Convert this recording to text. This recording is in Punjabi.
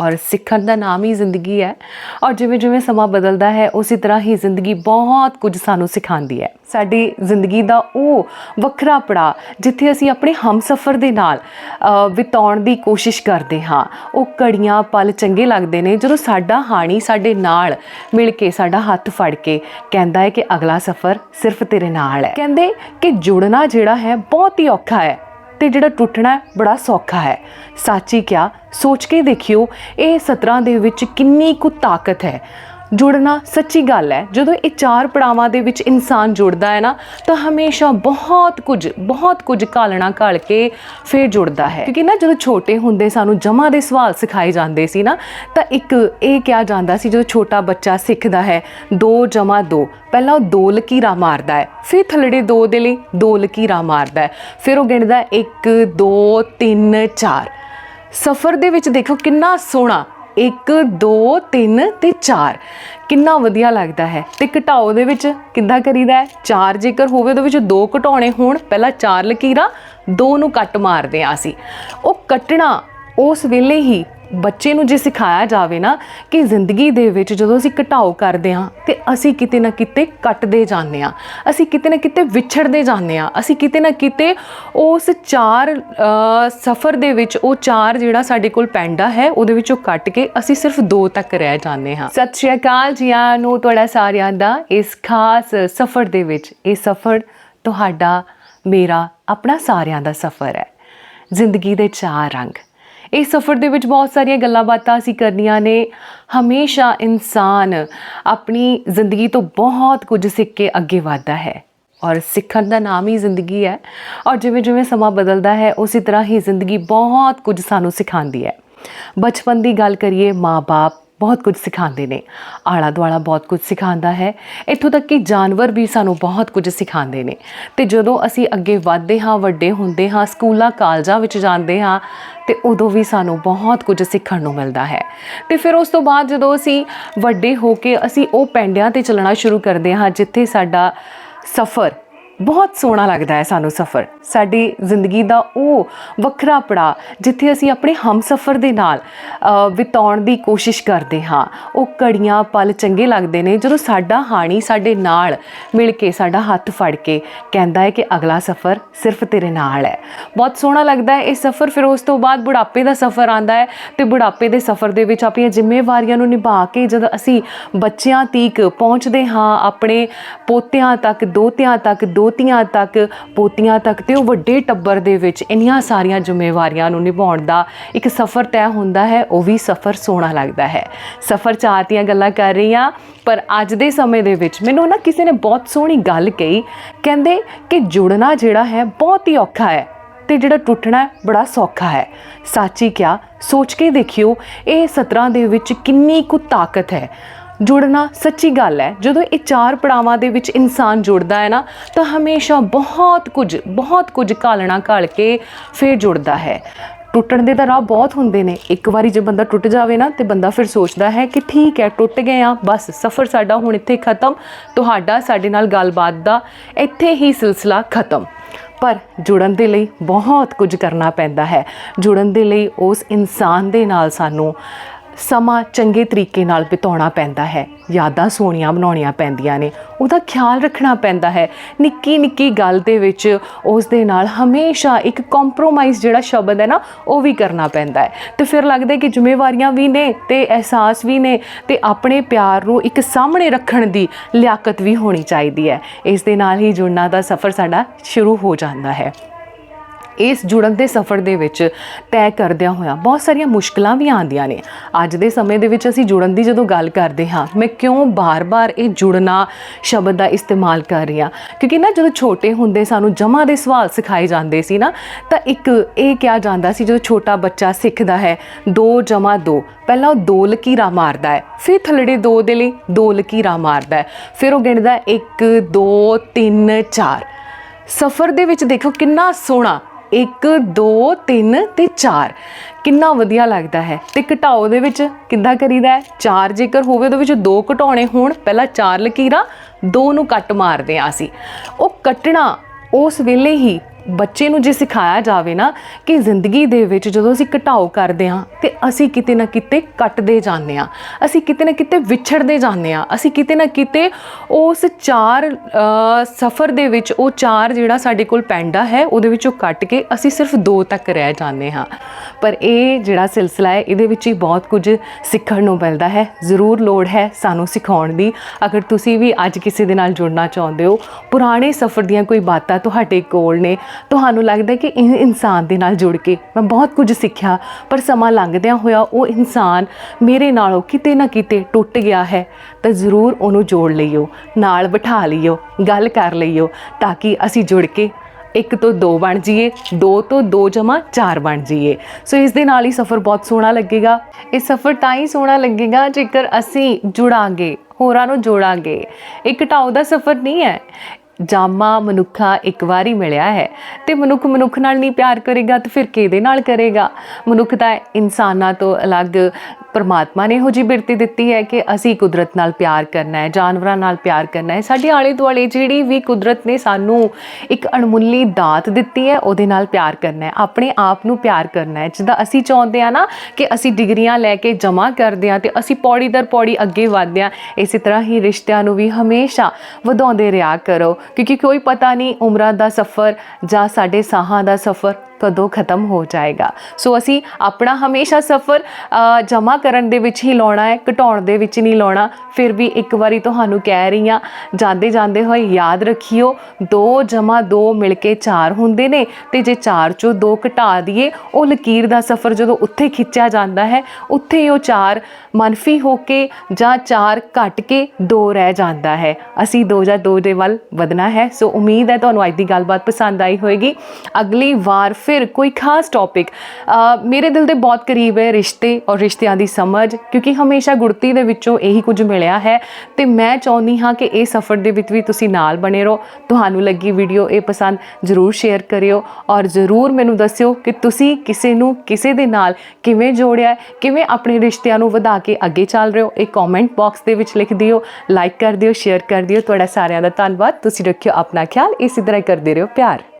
ਔਰ ਸਿੱਖਣ ਦਾ ਨਾਮ ਹੀ ਜ਼ਿੰਦਗੀ ਹੈ। ਔਰ ਜਿਵੇਂ ਜਿਵੇਂ ਸਮਾਂ ਬਦਲਦਾ ਹੈ, ਉਸੇ ਤਰ੍ਹਾਂ ਹੀ ਜ਼ਿੰਦਗੀ ਬਹੁਤ ਕੁਝ ਸਾਨੂੰ ਸਿਖਾਉਂਦੀ ਹੈ। ਸਾਡੀ ਜ਼ਿੰਦਗੀ ਦਾ ਉਹ ਵੱਖਰਾ ਪੜਾ ਜਿੱਥੇ ਅਸੀਂ ਆਪਣੇ ਹਮਸਫਰ ਦੇ ਨਾਲ ਬਿਤਾਉਣ ਦੀ ਕੋਸ਼ਿਸ਼ ਕਰਦੇ ਹਾਂ। ਉਹ ਘੜੀਆਂ, ਪਲ ਚੰਗੇ ਲੱਗਦੇ ਨੇ, ਜਦੋਂ ਸਾਡਾ ਹਾਣੀ ਸਾਡੇ ਨਾਲ ਮਿਲ ਕੇ, ਸਾਡਾ ਹੱਥ ਫੜ ਕੇ ਕਹਿੰਦਾ ਹੈ ਕਿ ਅਗਲਾ ਸਫ਼ਰ ਸਿਰਫ ਤੇਰੇ ਨਾਲ ਹੈ। ਕਹਿੰਦੇ ਕਿ ਜੁੜਨਾ ਜਿਹੜਾ ਹੈ ਬਹੁਤ ਹੀ ਔਖਾ ਹੈ। ਤੇ ਜਿਹੜਾ ਟੁੱਟਣਾ ਬੜਾ ਸੌਖਾ ਹੈ। ਸੱਚੀ ਕਿਆ ਸੋਚ ਕੇ ਦੇਖਿਓ, ਇਹ ਸਤਰਾਂ ਦੇ ਵਿੱਚ ਕਿੰਨੀ ਕੁ ਤਾਕਤ ਹੈ। ਜੁੜਨਾ ਸੱਚੀ ਗੱਲ ਹੈ। ਜਦੋਂ ਇਹ ਚਾਰ ਪੜਾਵਾਂ ਦੇ ਵਿੱਚ ਇਨਸਾਨ ਜੁੜਦਾ ਹੈ ਨਾ, ਤਾਂ ਹਮੇਸ਼ਾ ਬਹੁਤ ਕੁਝ ਬਹੁਤ ਕੁਝ ਘਾਲਣਾ ਘਾਲ ਕੇ ਫੇਰ ਜੁੜਦਾ ਹੈ। ਕਿਉਂਕਿ ਨਾ ਜਦੋਂ ਛੋਟੇ ਹੁੰਦੇ ਸਾਨੂੰ ਜਮਾ ਦੇ ਸਵਾਲ ਸਿਖਾਏ ਜਾਂਦੇ ਸੀ ਨਾ, ਤਾਂ ਇੱਕ ਇਹ ਕਿਹਾ ਜਾਂਦਾ ਸੀ, ਜਦੋਂ ਛੋਟਾ ਬੱਚਾ ਸਿੱਖਦਾ ਹੈ 2 ਜਮਾ 2 ਪਹਿਲਾਂ ਉਹ ਦੋ ਲਕੀਰਾ ਮਾਰਦਾ ਹੈ, ਫਿਰ ਥੱਲੜੇ 2 ਦੇ ਲਈ ਦੋ ਲਕੀਰਾ ਮਾਰਦਾ ਹੈ, ਫਿਰ ਉਹ ਗਿਣਦਾ 1 2 3 4 ਸਫ਼ਰ ਦੇ ਵਿੱਚ ਦੇਖੋ ਕਿੰਨਾ ਸੋਹਣਾ 1 2 3 ਤੇ 4 ਕਿੰਨਾ ਵਧੀਆ ਲੱਗਦਾ ਹੈ। ਤੇ ਘਟਾਓ ਦੇ ਵਿੱਚ ਕਿੱਦਾਂ ਕਰੀਦਾ ਹੈ? 4 ਜੇਕਰ ਹੋਵੇ, ਉਹਦੇ ਵਿੱਚ ਦੋ ਘਟਾਉਣੇ ਹੋਣ। ਪਹਿਲਾਂ 4 ਲਕੀਰਾਂ, ਦੋ ਨੂੰ ਕੱਟ ਮਾਰਦੇ ਆ ਅਸੀਂ। ਉਹ ਕੱਟਣਾ ਉਸ ਵੇਲੇ ਹੀ ਬੱਚੇ ਨੂੰ ਜੇ ਸਿਖਾਇਆ ਜਾਵੇ ਨਾ ਕਿ ਜ਼ਿੰਦਗੀ ਦੇ ਵਿੱਚ ਜਦੋਂ ਅਸੀਂ ਘਟਾਓ ਕਰਦੇ ਹਾਂ ਤੇ ਅਸੀਂ ਕਿਤੇ ਨਾ ਕਿਤੇ ਕੱਟਦੇ ਜਾਂਦੇ ਹਾਂ, ਅਸੀਂ ਕਿਤੇ ਨਾ ਕਿਤੇ ਵਿਛੜਦੇ ਜਾਂਦੇ ਹਾਂ, ਅਸੀਂ ਕਿਤੇ ਨਾ ਕਿਤੇ ਉਸ ਚਾਰ ਸਫ਼ਰ ਦੇ ਵਿੱਚ ਉਹ ਚਾਰ ਜਿਹੜਾ ਸਾਡੇ ਕੋਲ ਪੈਂਡਾ ਹੈ, ਉਹਦੇ ਵਿੱਚੋਂ ਕੱਟ ਕੇ ਅਸੀਂ ਸਿਰਫ ਦੋ ਤੱਕ ਰਹਿ ਜਾਂਦੇ ਹਾਂ। ਸਤਿ ਸ਼੍ਰੀ ਅਕਾਲ ਜੀਆਂ ਨੂੰ, ਤੁਹਾਡਾ ਸਾਰਿਆਂ ਦਾ ਇਸ ਖਾਸ ਸਫ਼ਰ ਦੇ ਵਿੱਚ, ਇਹ ਸਫ਼ਰ ਤੁਹਾਡਾ, ਮੇਰਾ, ਆਪਣਾ ਸਾਰਿਆਂ ਦਾ ਸਫ਼ਰ ਹੈ। ਜ਼ਿੰਦਗੀ ਦੇ ਚਾਰ ਰੰਗ। ਇਸ ਸਫ਼ਰ ਦੇ ਵਿੱਚ ਬਹੁਤ ਸਾਰੀਆਂ ਗੱਲਾਂ ਬਾਤਾਂ ਅਸੀਂ ਕਰਨੀਆਂ ਨੇ। ਹਮੇਸ਼ਾ ਇਨਸਾਨ ਆਪਣੀ ਜ਼ਿੰਦਗੀ ਤੋਂ ਬਹੁਤ ਕੁਝ ਸਿੱਖ ਕੇ ਅੱਗੇ ਵਧਦਾ ਹੈ। ਔਰ ਸਿੱਖਣ ਦਾ ਨਾਮ ਹੀ ਜ਼ਿੰਦਗੀ ਹੈ। ਔਰ ਜਿਵੇਂ ਜਿਵੇਂ ਸਮਾਂ ਬਦਲਦਾ ਹੈ, ਉਸੇ ਤਰ੍ਹਾਂ ਹੀ ਜ਼ਿੰਦਗੀ ਬਹੁਤ ਕੁਝ ਸਾਨੂੰ ਸਿਖਾਉਂਦੀ ਹੈ। ਬਚਪਨ ਦੀ ਗੱਲ ਕਰੀਏ ਮਾਪੇ ਬਹੁਤ ਕੁਝ ਸਿਖਾਉਂਦੇ ਨੇ। ਆਲਾ ਦੁਆਲਾ ਬਹੁਤ ਕੁਝ ਸਿਖਾਉਂਦਾ ਹੈ। ਇੱਥੋਂ ਤੱਕ ਕਿ ਜਾਨਵਰ ਵੀ ਸਾਨੂੰ ਬਹੁਤ ਕੁਝ ਸਿਖਾਉਂਦੇ ਨੇ। ਤੇ ਜਦੋਂ ਅਸੀਂ ਅੱਗੇ ਵਧਦੇ ਹਾਂ, ਵੱਡੇ ਹੁੰਦੇ ਹਾਂ, ਸਕੂਲਾਂ, ਕਾਲਜਾਂ ਵਿੱਚ ਜਾਂਦੇ ਹਾਂ, ਤੇ ਉਦੋਂ ਵੀ ਸਾਨੂੰ ਬਹੁਤ ਕੁਝ ਸਿੱਖਣ ਨੂੰ ਮਿਲਦਾ ਹੈ। ਤੇ ਫਿਰ ਉਸ ਤੋਂ ਬਾਅਦ ਜਦੋਂ ਅਸੀਂ ਵੱਡੇ ਹੋ ਕੇ ਅਸੀਂ ਉਹ ਪੈਂਡਿਆਂ ਤੇ ਚੱਲਣਾ ਸ਼ੁਰੂ ਕਰਦੇ ਹਾਂ, ਜਿੱਥੇ ਸਾਡਾ ਸਫ਼ਰ ਬਹੁਤ ਸੋਹਣਾ ਲੱਗਦਾ ਹੈ ਸਾਨੂੰ ਸਫ਼ਰ। ਸਾਡੀ ਜ਼ਿੰਦਗੀ ਦਾ ਉਹ ਵੱਖਰਾ ਪੜਾ ਜਿੱਥੇ ਅਸੀਂ ਆਪਣੇ ਹਮਸਫਰ ਦੇ ਨਾਲ ਬਿਤਾਉਣ ਦੀ ਕੋਸ਼ਿਸ਼ ਕਰਦੇ ਹਾਂ। ਉਹ ਘੜੀਆਂ, ਪਲ ਚੰਗੇ ਲੱਗਦੇ ਨੇ, ਜਦੋਂ ਸਾਡਾ ਹਾਣੀ ਸਾਡੇ ਨਾਲ ਮਿਲ ਕੇ, ਸਾਡਾ ਹੱਥ ਫੜ ਕੇ ਕਹਿੰਦਾ ਹੈ ਕਿ ਅਗਲਾ ਸਫ਼ਰ ਸਿਰਫ ਤੇਰੇ ਨਾਲ ਹੈ। ਬਹੁਤ ਸੋਹਣਾ ਲੱਗਦਾ ਹੈ ਇਹ ਸਫ਼ਰ। ਫਿਰ ਉਸ ਤੋਂ ਬਾਅਦ ਬੁਢਾਪੇ ਦਾ ਸਫ਼ਰ ਆਂਦਾ ਹੈ ਤੇ ਬੁਢਾਪੇ ਦੇ ਸਫ਼ਰ ਦੇ ਵਿੱਚ ਆਪਣੀਆਂ ਜ਼ਿੰਮੇਵਾਰੀਆਂ ਨੂੰ ਨਿਭਾ ਕੇ ਜਦੋਂ ਅਸੀਂ ਬੱਚਿਆਂ ਤੀਕ ਪਹੁੰਚਦੇ ਹਾਂ, ਆਪਣੇ ਪੋਤਿਆਂ ਤੱਕ, ਦੋਤਿਆਂ ਤੱਕ, ਦੋ ਦੋਤੀਆਂ ਤੱਕ, ਪੋਤੀਆਂ ਤੱਕ ਤੇ ਉਹ ਵੱਡੇ ਟੱਬਰ ਦੇ ਵਿੱਚ ਇੰਨੀਆਂ ਸਾਰੀਆਂ ਜ਼ਿੰਮੇਵਾਰੀਆਂ ਨੂੰ ਨਿਭਾਉਣ ਦਾ ਇੱਕ ਸਫ਼ਰ ਤੈਅ ਹੁੰਦਾ ਹੈ, ਉਹ ਵੀ ਸਫ਼ਰ ਸੋਹਣਾ ਲੱਗਦਾ ਹੈ। ਸਫ਼ਰ ਚਾਹਤ ਦੀਆਂ ਗੱਲਾਂ ਕਰ ਰਹੀ ਹਾਂ, ਪਰ ਅੱਜ ਦੇ ਸਮੇਂ ਦੇ ਵਿੱਚ ਮੈਨੂੰ ਨਾ ਕਿਸੇ ਨੇ ਬਹੁਤ ਸੋਹਣੀ ਗੱਲ ਕਹੀ। ਕਹਿੰਦੇ ਕਿ ਜੁੜਨਾ ਜਿਹੜਾ ਹੈ ਬਹੁਤ ਹੀ ਔਖਾ ਹੈ ਤੇ ਜਿਹੜਾ ਟੁੱਟਣਾ ਬੜਾ ਸੌਖਾ ਹੈ। ਸੱਚੀ ਕਿਆ ਸੋਚ ਕੇ ਦੇਖਿਓ, ਇਹ ਸਤਰਾਂ ਦੇ ਵਿੱਚ ਕਿੰਨੀ ਕੁ ਤਾਕਤ ਹੈ। ਜੁੜਨਾ ਸੱਚੀ ਗੱਲ ਹੈ। ਜਦੋਂ ਇਹ ਚਾਰ ਪੜਾਵਾਂ ਦੇ ਵਿੱਚ ਇਨਸਾਨ ਜੁੜਦਾ ਹੈ ਨਾ, ਤਾਂ ਹਮੇਸ਼ਾ ਬਹੁਤ ਕੁਝ ਬਹੁਤ ਕੁਝ ਘਾਲਣਾ ਘਾਲ ਕੇ ਫੇਰ ਜੁੜਦਾ ਹੈ। ਟੁੱਟਣ ਦੇ ਤਾਂ ਰਾਹ ਬਹੁਤ ਹੁੰਦੇ ਨੇ। ਇੱਕ ਵਾਰੀ ਜੇ ਬੰਦਾ ਟੁੱਟ ਜਾਵੇ ਨਾ, ਤੇ ਬੰਦਾ ਫਿਰ ਸੋਚਦਾ ਹੈ ਕਿ ਠੀਕ ਹੈ, ਟੁੱਟ ਗਏ ਆ ਬਸ ਸਫ਼ਰ ਸਾਡਾ ਹੁਣ ਇੱਥੇ ਖਤਮ। ਤੁਹਾਡਾ, ਸਾਡੇ ਨਾਲ ਗੱਲਬਾਤ ਦਾ ਇੱਥੇ ਹੀ ਸਿਲਸਿਲਾ ਖਤਮ। ਪਰ ਜੁੜਨ ਦੇ ਲਈ ਬਹੁਤ ਕੁਝ ਕਰਨਾ ਪੈਂਦਾ ਹੈ। ਜੁੜਨ ਦੇ ਲਈ ਉਸ ਇਨਸਾਨ ਦੇ ਨਾਲ ਸਾਨੂੰ ਸਮਾਂ ਚੰਗੇ ਤਰੀਕੇ ਨਾਲ ਬਿਤਾਉਣਾ ਪੈਂਦਾ ਹੈ। ਯਾਦਾਂ ਸੋਹਣੀਆਂ ਬਣਾਉਣੀਆਂ ਪੈਂਦੀਆਂ ਨੇ। ਉਹਦਾ ਖਿਆਲ ਰੱਖਣਾ ਪੈਂਦਾ ਹੈ। ਨਿੱਕੀ ਨਿੱਕੀ ਗੱਲ ਦੇ ਵਿੱਚ ਉਸ ਦੇ ਨਾਲ ਹਮੇਸ਼ਾ ਇੱਕ ਕੰਪਰੋਮਾਈਜ਼ ਜਿਹੜਾ ਸ਼ਬਦ ਹੈ ਨਾ, ਉਹ ਵੀ ਕਰਨਾ ਪੈਂਦਾ ਹੈ। ਤੇ ਫਿਰ ਲੱਗਦਾ ਕਿ ਜ਼ਿੰਮੇਵਾਰੀਆਂ ਵੀ ਨੇ ਤੇ ਅਹਿਸਾਸ ਵੀ ਨੇ ਤੇ ਆਪਣੇ ਪਿਆਰ ਨੂੰ ਇੱਕ ਸਾਹਮਣੇ ਰੱਖਣ ਦੀ ਲਿਆਕਤ ਵੀ ਹੋਣੀ ਚਾਹੀਦੀ ਹੈ। ਇਸ ਦੇ ਨਾਲ ਹੀ ਜੁੜਨਾ ਦਾ ਸਫ਼ਰ ਸਾਡਾ ਸ਼ੁਰੂ ਹੋ ਜਾਂਦਾ ਹੈ। ਇਸ ਜੁੜਨ ਦੇ ਸਫ਼ਰ ਦੇ ਵਿੱਚ ਤੈਅ ਕਰਦਿਆਂ ਹੋਇਆਂ ਬਹੁਤ ਸਾਰੀਆਂ ਮੁਸ਼ਕਲਾਂ ਵੀ ਆਉਂਦੀਆਂ ਨੇ। ਅੱਜ ਦੇ ਸਮੇਂ ਦੇ ਵਿੱਚ ਅਸੀਂ ਜੁੜਨ ਦੀ ਜਦੋਂ ਗੱਲ ਕਰਦੇ ਹਾਂ, ਮੈਂ ਕਿਉਂ ਬਾਰ-ਬਾਰ ਇਹ ਜੁੜਨਾ ਸ਼ਬਦ ਦਾ ਇਸਤੇਮਾਲ ਕਰ ਰਹੀ ਹਾਂ? ਕਿਉਂਕਿ ਨਾ ਜਦੋਂ ਛੋਟੇ ਹੁੰਦੇ ਸਾਨੂੰ ਜਮਾ ਦੇ ਸਵਾਲ ਸਿਖਾਏ ਜਾਂਦੇ ਸੀ ਨਾ, ਤਾਂ ਇੱਕ ਇਹ ਕਿਹਾ ਜਾਂਦਾ ਸੀ, ਜਦੋਂ ਛੋਟਾ ਬੱਚਾ ਸਿੱਖਦਾ ਹੈ 2 ਜਮਾ 2 ਪਹਿਲਾਂ ਉਹ ਦੋ ਲਕੀਰਾਂ ਮਾਰਦਾ ਹੈ, ਫਿਰ ਥੱਲੜੇ 2 ਦੇ ਲਈ ਦੋ ਲਕੀਰਾਂ ਮਾਰਦਾ ਹੈ, ਫਿਰ ਉਹ ਗਿਣਦਾ 1 2 3 4 ਸਫ਼ਰ ਦੇ ਵਿੱਚ ਦੇਖੋ ਕਿੰਨਾ ਸੋਹਣਾ 1 2 3 ਤੇ 4 ਕਿੰਨਾ ਵਧੀਆ ਲੱਗਦਾ ਹੈ। ਤੇ ਘਟਾਓ ਦੇ ਵਿੱਚ ਕਿੱਦਾਂ ਕਰੀਦਾ ਹੈ? 4 ਜੇਕਰ ਹੋਵੇ ਉਹਦੇ ਵਿੱਚ 2 ਘਟਾਉਣੇ ਹੋਣ, ਪਹਿਲਾਂ 4 ਲਕੀਰਾਂ 2 ਨੂੰ ਕੱਟ ਮਾਰਦੇ ਆ ਅਸੀਂ। ਉਹ ਕੱਟਣਾ ਉਸ ਵੇਲੇ ਹੀ ਬੱਚੇ ਨੂੰ ਜੇ ਸਿਖਾਇਆ ਜਾਵੇ ਨਾ ਕਿ ਜ਼ਿੰਦਗੀ ਦੇ ਵਿੱਚ ਜਦੋਂ ਅਸੀਂ ਘਟਾਓ ਕਰਦੇ ਹਾਂ ਤੇ ਅਸੀਂ ਕਿਤੇ ਨਾ ਕਿਤੇ ਕੱਟਦੇ ਜਾਂਦੇ ਹਾਂ, ਅਸੀਂ ਕਿਤੇ ਨਾ ਕਿਤੇ ਵਿਛੜਦੇ ਜਾਂਦੇ ਹਾਂ, ਅਸੀਂ ਕਿਤੇ ਨਾ ਕਿਤੇ ਉਸ ਚਾਰ ਸਫ਼ਰ ਦੇ ਵਿੱਚ ਉਹ ਚਾਰ ਜਿਹੜਾ ਸਾਡੇ ਕੋਲ ਪੈਂਡਾ ਹੈ, ਉਹਦੇ ਵਿੱਚੋਂ ਕੱਟ ਕੇ ਅਸੀਂ ਸਿਰਫ ਦੋ ਤੱਕ ਰਹਿ ਜਾਂਦੇ ਹਾਂ। ਪਰ ਇਹ ਜਿਹੜਾ ਸਿਲਸਿਲਾ ਹੈ, ਇਹਦੇ ਵਿੱਚ ਹੀ ਬਹੁਤ ਕੁਝ ਸਿੱਖਣ ਨੂੰ ਮਿਲਦਾ ਹੈ। ਜ਼ਰੂਰ ਲੋੜ ਹੈ ਸਾਨੂੰ ਸਿਖਾਉਣ ਦੀ। ਅਗਰ ਤੁਸੀਂ ਵੀ ਅੱਜ ਕਿਸੇ ਦੇ ਨਾਲ ਜੁੜਨਾ ਚਾਹੁੰਦੇ ਹੋ, ਪੁਰਾਣੇ ਸਫ਼ਰ ਦੀਆਂ ਕੋਈ ਬਾਤਾਂ ਤੁਹਾਡੇ ਕੋਲ ਨੇ ਤੁਹਾਨੂੰ ਲੱਗਦਾ ਕਿ ਇਹ ਇਨਸਾਨ ਦੇ ਨਾਲ ਜੁੜ ਕੇ ਮੈਂ ਬਹੁਤ ਕੁਝ ਸਿੱਖਿਆ, ਪਰ ਸਮਾਂ ਲੰਘਦਿਆਂ ਹੋਇਆ ਉਹ ਇਨਸਾਨ ਮੇਰੇ ਨਾਲੋਂ ਕਿਤੇ ਨਾ ਕਿਤੇ ਟੁੱਟ ਗਿਆ ਹੈ, ਤਾਂ ਜ਼ਰੂਰ ਉਹਨੂੰ ਜੋੜ ਲਈਓ, ਨਾਲ ਬਿਠਾ ਲਈਓ, ਗੱਲ ਕਰ ਲਈਓ, ਤਾਂ ਕਿ ਅਸੀਂ ਜੁੜ ਕੇ ਇੱਕ ਤੋਂ ਦੋ ਬਣ ਜਾਈਏ, ਦੋ ਤੋਂ ਦੋ ਜਮਾ ਚਾਰ ਬਣ ਜਾਈਏ। ਸੋ ਇਸ ਦੇ ਨਾਲ ਹੀ ਸਫ਼ਰ ਬਹੁਤ ਸੋਹਣਾ ਲੱਗੇਗਾ। ਇਹ ਸਫ਼ਰ ਤਾਂ ਹੀ ਸੋਹਣਾ ਲੱਗੇਗਾ ਜੇਕਰ ਅਸੀਂ ਜੁੜਾਂਗੇ, ਹੋਰਾਂ ਨੂੰ ਜੋੜਾਂਗੇ। ਇਹ ਘਟਾਓ ਦਾ ਸਫ਼ਰ ਨਹੀਂ ਹੈ। ਜਾਮਾ ਮਨੁੱਖਾ ਇੱਕ ਵਾਰੀ ਮਿਲਿਆ ਹੈ ਤੇ ਮਨੁੱਖ ਮਨੁੱਖ ਨਾਲ ਨਹੀਂ ਪਿਆਰ ਕਰੇਗਾ ਤਾਂ ਫਿਰ ਕਿਹਦੇ ਨਾਲ ਕਰੇਗਾ? ਮਨੁੱਖ ਤਾਂ ਇਨਸਾਨਾਂ ਤੋਂ ਅਲੱਗ ਪਰਮਾਤਮਾ ਨੇ ਇਹੋ ਜਿਹੀ ਬਿਰਤੀ ਦਿੱਤੀ ਹੈ ਕਿ ਅਸੀਂ ਕੁਦਰਤ ਨਾਲ ਪਿਆਰ ਕਰਨਾ ਹੈ, ਜਾਨਵਰਾਂ ਨਾਲ ਪਿਆਰ ਕਰਨਾ ਹੈ। ਸਾਡੇ ਆਲੇ ਦੁਆਲੇ ਜਿਹੜੀ ਵੀ ਕੁਦਰਤ ਨੇ ਸਾਨੂੰ ਇੱਕ ਅਣਮੁੱਲੀ ਦਾਤ ਦਿੱਤੀ ਹੈ, ਉਹਦੇ ਨਾਲ ਪਿਆਰ ਕਰਨਾ ਹੈ। ਆਪਣੇ ਆਪ ਨੂੰ ਪਿਆਰ ਕਰਨਾ ਹੈ। ਜਿੱਦਾਂ ਅਸੀਂ ਚਾਹੁੰਦੇ ਆ ਨਾ ਕਿ ਅਸੀਂ ਡਿਗਰੀਆਂ ਲੈ ਕੇ ਜਮ੍ਹਾਂ ਕਰਦੇ ਆ ਤੇ ਅਸੀਂ ਪੌੜੀ ਦਰ ਪੌੜੀ ਅੱਗੇ ਵਧਦੇ ਆ ਇਸੇ ਤਰ੍ਹਾਂ ਹੀ ਰਿਸ਼ਤਿਆਂ ਨੂੰ ਵੀ ਹਮੇਸ਼ਾ ਵਧਾਉਂਦੇ ਰਿਹਾ ਕਰੋ। ਕਿਉਂਕਿ ਕੋਈ ਪਤਾ ਨਹੀਂ ਉਮਰਾਂ ਦਾ ਸਫ਼ਰ ਜਾਂ ਸਾਡੇ ਸਾਹਾਂ ਦਾ ਸਫ਼ਰ ਕਦੋਂ ਖਤਮ ਹੋ ਜਾਏਗਾ। ਸੋ ਅਸੀਂ ਆਪਣਾ ਹਮੇਸ਼ਾ ਸਫ਼ਰ ਜਮ੍ਹਾਂ ਕਰਨ ਦੇ ਵਿੱਚ ਹੀ ਲਾਉਣਾ ਹੈ, ਘਟਾਉਣ ਦੇ ਵਿੱਚ ਨਹੀਂ ਲਾਉਣਾ। ਫਿਰ ਵੀ ਇੱਕ ਵਾਰੀ ਤੁਹਾਨੂੰ ਕਹਿ ਰਹੀ ਹਾਂ ਜਾਂਦੇ ਜਾਂਦੇ ਹੋਏ ਯਾਦ ਰੱਖਿਓ 2 ਜਮ੍ਹਾਂ 2 ਮਿਲ ਕੇ 4 ਹੁੰਦੇ ਨੇ ਤੇ ਜੇ 4 ਚੋਂ 2 ਘਟਾ ਦਈਏ, ਉਹ ਲਕੀਰ ਦਾ ਸਫ਼ਰ ਜਦੋਂ ਉੱਥੇ ਖਿੱਚਿਆ ਜਾਂਦਾ ਹੈ, ਉੱਥੇ ਉਹ 4 ਮਨਫੀ ਹੋ ਕੇ ਜਾਂ 4 ਘਟ ਕੇ 2 ਰਹਿ ਜਾਂਦਾ ਹੈ। ਅਸੀਂ 2 ਜਾਂ 2 ਦੇ ਵੱਲ ਵਧਣਾ ਹੈ। ਸੋ ਉਮੀਦ ਹੈ ਤੁਹਾਨੂੰ ਅੱਜ ਦੀ ਗੱਲਬਾਤ ਪਸੰਦ ਆਈ ਹੋਵੇਗੀ ਅਗਲੀ ਵਾਰ ਫਿਰ ਕੋਈ ਖਾਸ ਟੌਪਿਕ ਮੇਰੇ ਦਿਲ ਦੇ ਬਹੁਤ ਕਰੀਬ ਹੈ ਰਿਸ਼ਤੇ ਔਰ ਰਿਸ਼ਤਿਆਂ ਦੀ ਸਮਝ ਕਿਉਂਕਿ ਹਮੇਸ਼ਾ ਗੁੜਤੀ ਦੇ ਵਿੱਚੋਂ ਇਹੀ ਕੁਝ ਮਿਲਿਆ ਹੈ ਤੇ ਮੈਂ ਚਾਹੁੰਦੀ ਹਾਂ ਕਿ ਇਹ ਸਫ਼ਰ ਦੇ ਵਿੱਚ ਵੀ ਤੁਸੀਂ ਨਾਲ ਬਣੇ ਰਹੋ ਤੁਹਾਨੂੰ ਲੱਗੀ ਵੀਡੀਓ ਇਹ ਪਸੰਦ ਜ਼ਰੂਰ ਸ਼ੇਅਰ ਕਰਿਓ ਔਰ ਜ਼ਰੂਰ ਮੈਨੂੰ ਦੱਸਿਓ ਕਿ ਤੁਸੀਂ ਕਿਸੇ ਨੂੰ ਕਿਸੇ ਦੇ ਨਾਲ ਕਿਵੇਂ ਜੋੜਿਆ ਕਿਵੇਂ ਆਪਣੇ ਰਿਸ਼ਤਿਆਂ ਨੂੰ ਵਧਾ ਕੇ ਅੱਗੇ ਚੱਲ ਰਹੇ ਹੋ ਇਹ ਕਮੈਂਟ ਬਾਕਸ ਦੇ ਵਿੱਚ ਲਿਖ ਦਿਓ ਲਾਈਕ ਕਰ ਦਿਓ ਸ਼ੇਅਰ ਕਰ ਦਿਓ ਤੁਹਾਡਾ ਸਾਰਿਆਂ ਦਾ ਧੰਨਵਾਦ ਤੁਸੀਂ ਰੱਖਿਓ ਆਪਣਾ ਖਿਆਲ ਇਸੇ ਤਰ੍ਹਾਂ ਹੀ ਕਰਦੇ ਰਹੋ ਪਿਆਰ